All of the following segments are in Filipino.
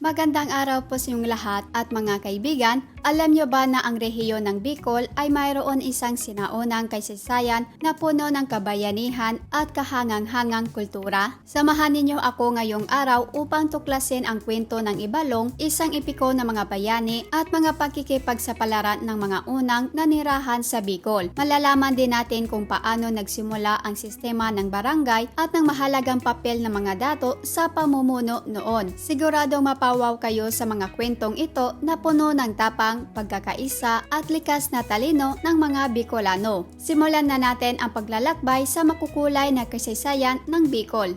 Magandang araw po sa inyong lahat at mga kaibigan. Alam nyo ba na ang rehiyon ng Bicol ay mayroon isang sinaunang kaysaysayan na puno ng kabayanihan at kahangang-hangang kultura? Samahan ninyo ako ngayong araw upang tuklasin ang kwento ng Ibalong, isang epiko ng mga bayani at mga pakikipagsapalaran ng mga unang nanirahan sa Bicol. Malalaman din natin kung paano nagsimula ang sistema ng barangay at ng mahalagang papel ng mga dato sa pamumuno noon. Siguradong mapawaw kayo sa mga kwentong ito na puno ng tapang, pagkakaisa at likas na talino ng mga Bicolano. Simulan na natin ang paglalakbay sa makukulay na kasaysayan ng Bicol.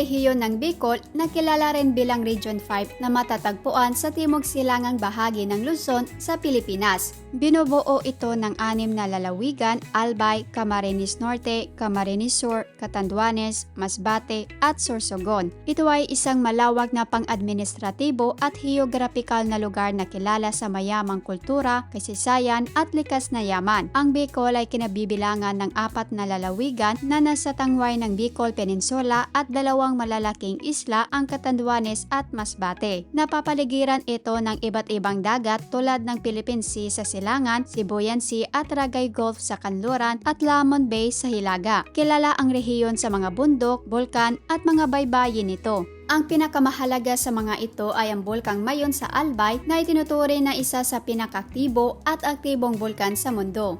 Rehiyon ng Bicol na kilala rin bilang Region 5 na matatagpuan sa timog silangang bahagi ng Luzon sa Pilipinas. Binubuo ito ng anim na lalawigan, Albay, Camarines Norte, Camarines Sur, Catanduanes, Masbate at Sorsogon. Ito ay isang malawak na pang-administratibo at geographical na lugar na kilala sa mayamang kultura, kasaysayan at likas na yaman. Ang Bicol ay kinabibilangan ng apat na lalawigan na nasa tangway ng Bicol Peninsula at dalawang malalaking isla ang Catanduanes at Masbate. Napapaligiran ito ng iba't ibang dagat tulad ng Philippine Sea sa Silangan, Sibuyan Sea at Ragay Gulf sa Kanluran at Lamon Bay sa Hilaga. Kilala ang rehiyon sa mga bundok, bulkan at mga baybayin nito. Ang pinakamahalaga sa mga ito ay ang bulkang Mayon sa Albay na itinuturing na isa sa pinakaktibo at aktibong bulkan sa mundo.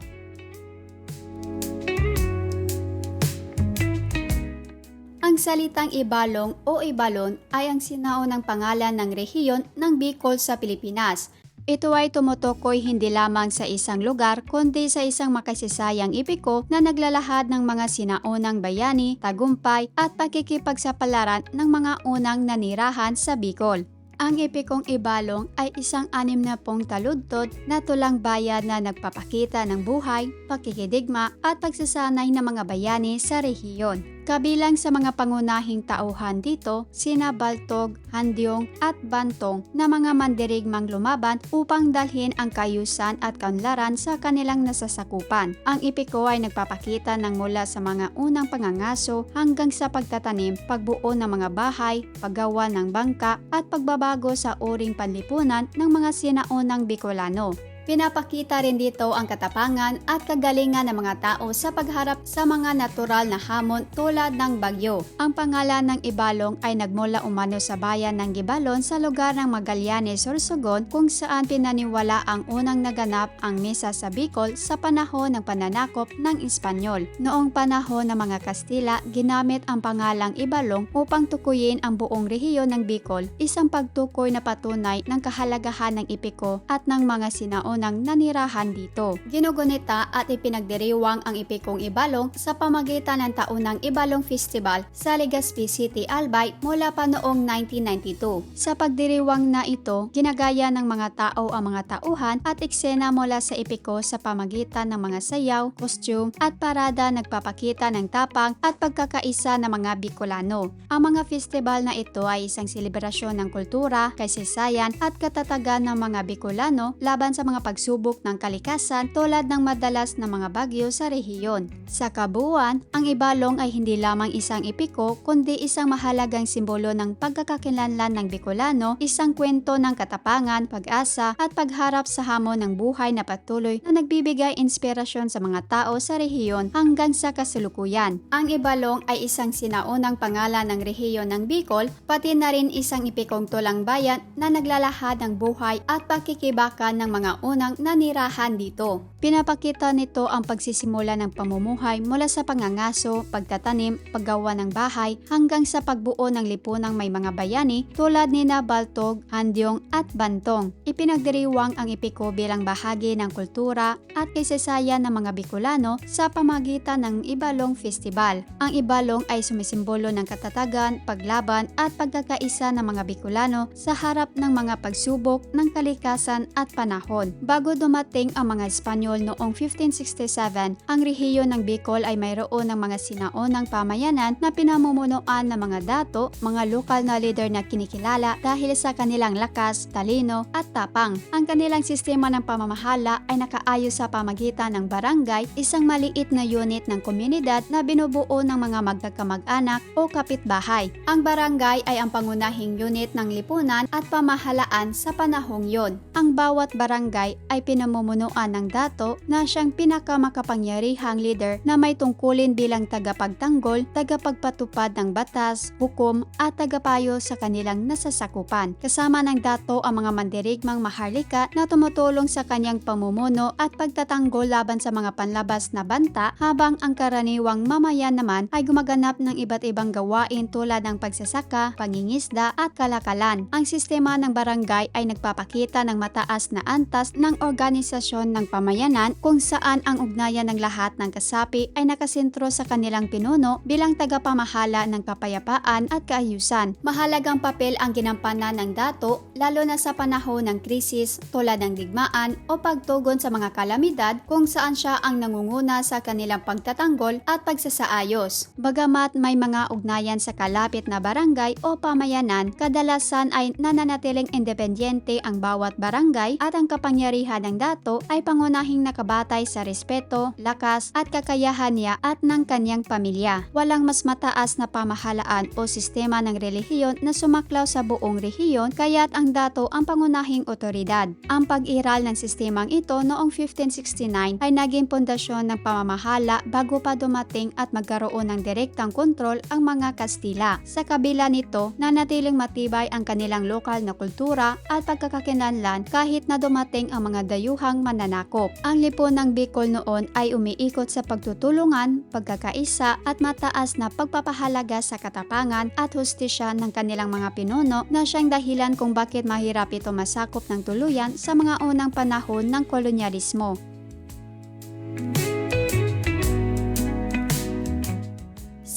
Salitang Ibalong o Ibalon ay ang sinaunang pangalan ng rehiyon ng Bicol sa Pilipinas. Ito ay tumutukoy hindi lamang sa isang lugar kundi sa isang makasisayang ipiko na naglalahad ng mga sinaunang bayani, tagumpay at pakikipagsapalaran ng mga unang nanirahan sa Bicol. Ang epikong Ibalong ay isang anim na pong taludtod na tulang bayan na nagpapakita ng buhay, pakikidigma at pagsasanay ng mga bayani sa rehiyon. Kabilang sa mga pangunahing tauhan dito, sina Baltog, Handyong at Bantong na mga mandirigmang lumaban upang dalhin ang kayusan at kanlaran sa kanilang nasasakupan. Ang ipiko ay nagpapakita ng mula sa mga unang pangangaso hanggang sa pagtatanim, pagbuo ng mga bahay, paggawa ng bangka at pagbabago sa uring panlipunan ng mga sinaunang Bicolano. Pinapakita rin dito ang katapangan at kagalingan ng mga tao sa pagharap sa mga natural na hamon tulad ng bagyo. Ang pangalan ng Ibalong ay nagmula umano sa bayan ng Gibalon sa lugar ng Magallanes, Sorsogon kung saan pinaniwala ang unang naganap ang misa sa Bicol sa panahon ng pananakop ng Espanyol. Noong panahon ng mga Kastila, ginamit ang pangalang Ibalong upang tukuyin ang buong rehiyon ng Bicol, isang pagtukoy na patunay ng kahalagahan ng ipiko at ng mga sinaunang nanirahan dito. Ginugunita at ipinagdiriwang ang ipikong Ibalong sa pamagitan ng taunang Ibalong Festival sa Legazpi City, Albay mula pa noong 1992. Sa pagdiriwang na ito, ginagaya ng mga tao ang mga tauhan at eksena mula sa ipiko sa pamagitan ng mga sayaw, costume at parada nagpapakita ng tapang at pagkakaisa ng mga Bicolano. Ang mga festival na ito ay isang selebrasyon ng kultura, kasaysayan at katatagan ng mga Bicolano laban sa mga pagsubok ng kalikasan tulad ng madalas na mga bagyo sa rehiyon. Sa kabuuan, ang Ibalong ay hindi lamang isang ipiko kundi isang mahalagang simbolo ng pagkakakilanlan ng Bicolano, isang kwento ng katapangan, pag-asa at pagharap sa hamon ng buhay na patuloy na nagbibigay inspirasyon sa mga tao sa rehiyon hanggang sa kasalukuyan. Ang Ibalong ay isang sinaunang pangalan ng rehiyon ng Bicol, pati na rin isang ipikong tulang bayan na naglalahad ng buhay at pakikibakan ng mga unang nanirahan dito. Pinapakita nito ang pagsisimula ng pamumuhay mula sa pangangaso, pagtatanim, paggawa ng bahay hanggang sa pagbuo ng lipunang may mga bayani tulad ni Baltog, Handyong at Bantong. Ipinagdiriwang ang ipiko bilang bahagi ng kultura at kasaysayan ng mga Bicolano sa pamagitan ng Ibalong Festival. Ang Ibalong ay sumisimbolo ng katatagan, paglaban at pagkakaisa ng mga Bicolano sa harap ng mga pagsubok ng kalikasan at panahon. Bago dumating ang mga Espanyol noong 1567, ang rehiyon ng Bicol ay mayroon ng mga sinaunang pamayanan na pinamumunuan ng mga dato, mga lokal na leader na kinikilala dahil sa kanilang lakas, talino at tapang. Ang kanilang sistema ng pamamahala ay nakaayos sa pamagitan ng barangay, isang maliit na unit ng komunidad na binubuo ng mga magkakamag-anak o kapitbahay. Ang barangay ay ang pangunahing unit ng lipunan at pamahalaan sa panahong yon. Ang bawat barangay ay pinamumunuan ng dato na siyang pinakamakapangyarihang leader na may tungkulin bilang tagapagtanggol, tagapagpatupad ng batas, hukom at tagapayo sa kanilang nasasakupan. Kasama ng dato ang mga mandirigmang maharlika na tumutulong sa kanyang pamumuno at pagtatanggol laban sa mga panlabas na banta habang ang karaniwang mamayan naman ay gumaganap ng iba't ibang gawain tulad ng pagsasaka, pangingisda at kalakalan. Ang sistema ng barangay ay nagpapakita ng mataas na antas ng organisasyon ng pamayanan kung saan ang ugnayan ng lahat ng kasapi ay nakasentro sa kanilang pinuno bilang tagapamahala ng kapayapaan at kaayusan. Mahalagang papel ang ginampanan ng dato lalo na sa panahon ng krisis tulad ng digmaan o pagtugon sa mga kalamidad kung saan siya ang nangunguna sa kanilang pagtatanggol at pagsasaayos. Bagamat may mga ugnayan sa kalapit na barangay o pamayanan, kadalasan ay nananatiling independyente ang bawat barangay at ang kapangyarihan ng dato ay pangunahing nakabatay sa respeto, lakas at kakayahan niya at ng kanyang pamilya. Walang mas mataas na pamahalaan o sistema ng relihiyon na sumaklaw sa buong rehiyon kaya't ang dato ang pangunahing otoridad. Ang pag-iral ng sistemang ito noong 1569 ay naging pundasyon ng pamamahala bago pa dumating at magkaroon ng direktang kontrol ang mga Kastila. Sa kabila nito, nanatiling matibay ang kanilang lokal na kultura at pagkakakinanlan kahit na dumating ang mga dayuhang mananakop. Ang lipon ng Bicol noon ay umiikot sa pagtutulungan, pagkakaisa at mataas na pagpapahalaga sa katapangan at hustisya ng kanilang mga pinuno na siyang dahilan kung bakit mahirap ito masakop ng tuluyan sa mga unang panahon ng kolonyalismo.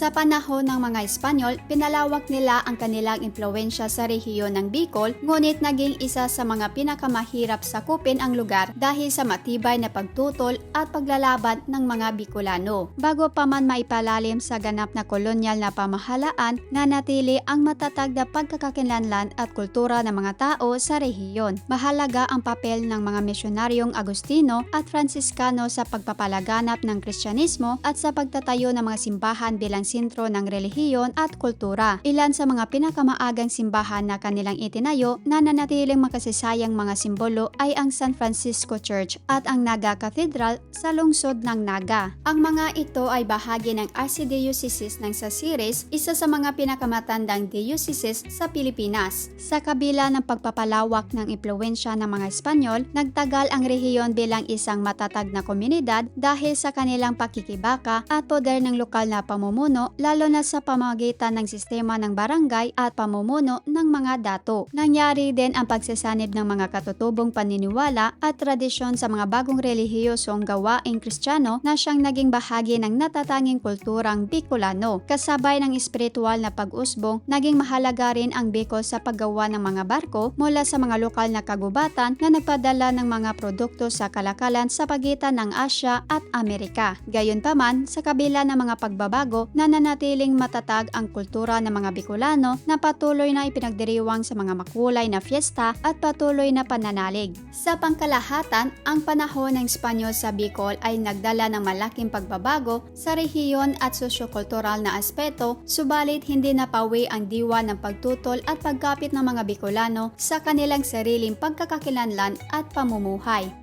Sa panahon ng mga Espanyol, pinalawak nila ang kanilang impluensya sa rehiyon ng Bicol, ngunit naging isa sa mga pinakamahirap sakupin ang lugar dahil sa matibay na pagtutol at paglalaban ng mga Bicolano. Bago pa man maipalalim sa ganap na kolonyal na pamahalaan, nanatili ang matatag na pagkakakinlanlan at kultura ng mga tao sa rehiyon. Mahalaga ang papel ng mga misyonaryong Agustino at Franciscano sa pagpapalaganap ng Kristyanismo at sa pagtatayo ng mga simbahan bilang sentro ng relihiyon at kultura. Ilan sa mga pinakamaagang simbahan na kanilang itinayo na nanatiling makasisayang mga simbolo ay ang San Francisco Church at ang Naga Cathedral sa lungsod ng Naga. Ang mga ito ay bahagi ng Archdiocese ng Sasiris, isa sa mga pinakamatandang diocese sa Pilipinas. Sa kabila ng pagpapalawak ng impluensya ng mga Espanyol, nagtagal ang rehiyon bilang isang matatag na komunidad dahil sa kanilang pakikibaka at poder ng lokal na pamumuno lalo na sa pamamagitan ng sistema ng barangay at pamumuno ng mga dato. Nangyari din ang pagsasanib ng mga katutubong paniniwala at tradisyon sa mga bagong relihiyosong gawaing kristyano na siyang naging bahagi ng natatanging kulturang Bicolano. Kasabay ng espiritual na pag-usbong, naging mahalaga rin ang Bicol sa paggawa ng mga barko mula sa mga lokal na kagubatan na nagpadala ng mga produkto sa kalakalan sa pagitan ng Asya at Amerika. Gayunpaman, sa kabila ng mga pagbabago, nananatiling matatag ang kultura ng mga Bicolano na patuloy na ipinagdiriwang sa mga makulay na fiesta at patuloy na pananalig. Sa pangkalahatan, ang panahon ng Espanyol sa Bicol ay nagdala ng malaking pagbabago sa rehiyon at sosyokultural na aspeto, subalit hindi napawi ang diwa ng pagtutol at pagkapit ng mga Bicolano sa kanilang sariling pagkakakilanlan at pamumuhay.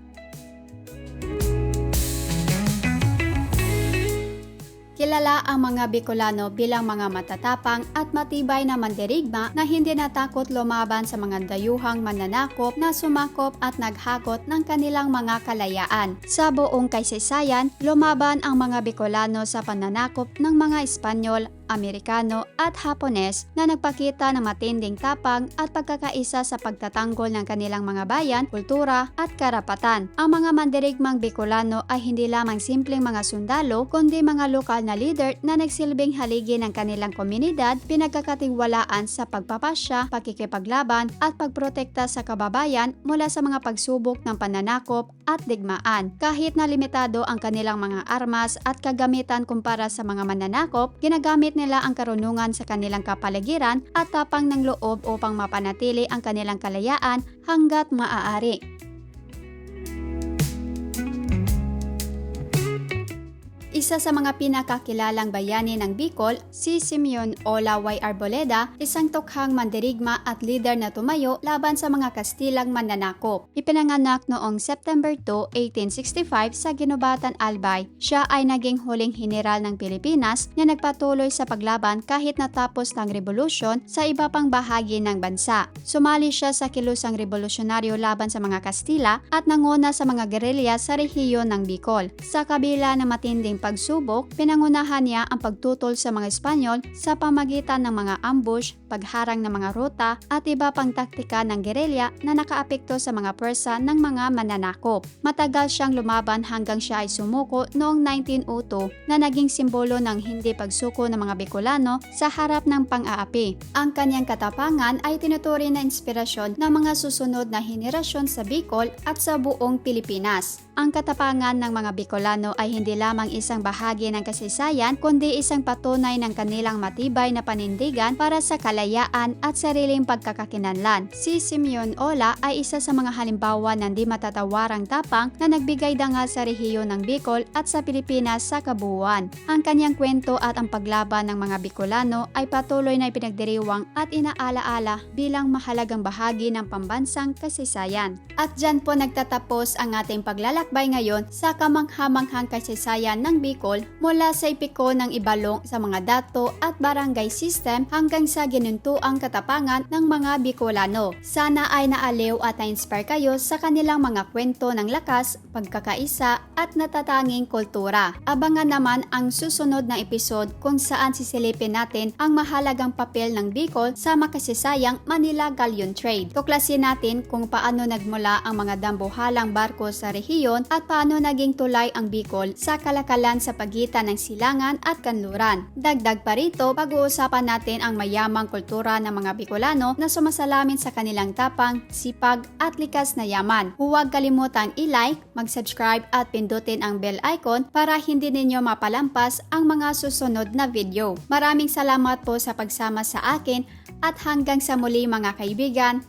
Kilala ang mga Bicolano bilang mga matatapang at matibay na mandirigma na hindi natakot lumaban sa mga dayuhang mananakop na sumakop at naghakot ng kanilang mga kalayaan. Sa buong kaysaysayan, lumaban ang mga Bicolano sa pananakop ng mga Espanyol Amerikano at Hapones na nagpakita ng matinding tapang at pagkakaisa sa pagtatanggol ng kanilang mga bayan, kultura at karapatan. Ang mga mandirigmang Bicolano ay hindi lamang simpleng mga sundalo kundi mga lokal na leader na nagsilbing haligi ng kanilang komunidad, pinagkakatiwalaan sa pagpapasya, pakikipaglaban at pagprotekta sa kababayan mula sa mga pagsubok ng pananakop at digmaan. Kahit na limitado ang kanilang mga armas at kagamitan kumpara sa mga mananakop, ginagamit nila ang karunungan sa kanilang kapaligiran at tapang ng loob upang mapanatili ang kanilang kalayaan hanggat maaari. Isa sa mga pinakakilalang bayani ng Bicol, si Simeon Ola Y. Arboleda, isang tukhang mandirigma at leader na tumayo laban sa mga Kastilang mananakop. Ipinanganak noong September 2, 1865 sa Ginobatan, Albay. Siya ay naging huling general ng Pilipinas na nagpatuloy sa paglaban kahit natapos ng revolusyon sa iba pang bahagi ng bansa. Sumali siya sa kilusang revolusyonaryo laban sa mga Kastila at nanguna sa mga gerilya sa rehiyon ng Bicol. Sa kabila ng matinding pagsubok, pinangunahan niya ang pagtutol sa mga Espanyol sa pamagitan ng mga ambush, pagharang ng mga ruta at iba pang taktika ng gerilya na nakaapekto sa mga pwersa ng mga mananakop. Matagal siyang lumaban hanggang siya ay sumuko noong 1902 na naging simbolo ng hindi pagsuko ng mga Bicolano sa harap ng pang-aapi. Ang kanyang katapangan ay tinuturi na inspirasyon ng mga susunod na henerasyon sa Bicol at sa buong Pilipinas. Ang katapangan ng mga Bicolano ay hindi lamang isang bahagi ng kasaysayan kundi isang patunay ng kanilang matibay na panindigan para sa kalayaan at sariling pagkakakinanlan. Si Simeon Ola ay isa sa mga halimbawa ng di matatawarang tapang na nagbigay dangal sa rehiyon ng Bicol at sa Pilipinas sa kabuuan. Ang kanyang kwento at ang paglaban ng mga Bicolano ay patuloy na ipinagdiriwang at inaalaala bilang mahalagang bahagi ng pambansang kasaysayan. At dyan po nagtatapos ang ating paglalakbay ngayon sa kamanghamanghang kasaysayan ng Bicol mula sa ipiko ng Ibalong sa mga dato at barangay system hanggang sa ginuntuang katapangan ng mga Bicolano. Sana ay naaliw at na-inspire kayo sa kanilang mga kwento ng lakas, pagkakaisa at natatanging kultura. Abangan naman ang susunod na episode kung saan sisilipin natin ang mahalagang papel ng Bicol sa makasisayang Manila Galleon Trade. Tuklasin natin kung paano nagmula ang mga dambuhalang barko sa rehiyon at paano naging tulay ang Bicol sa kalakalan sa pagitan ng silangan at kanluran. Dagdag pa rito, pag-uusapan natin ang mayamang kultura ng mga Bicolano na sumasalamin sa kanilang tapang, sipag at likas na yaman. Huwag kalimutang i-like, mag-subscribe at pindutin ang bell icon para hindi ninyo mapalampas ang mga susunod na video. Maraming salamat po sa pagsama sa akin at hanggang sa muli mga kaibigan,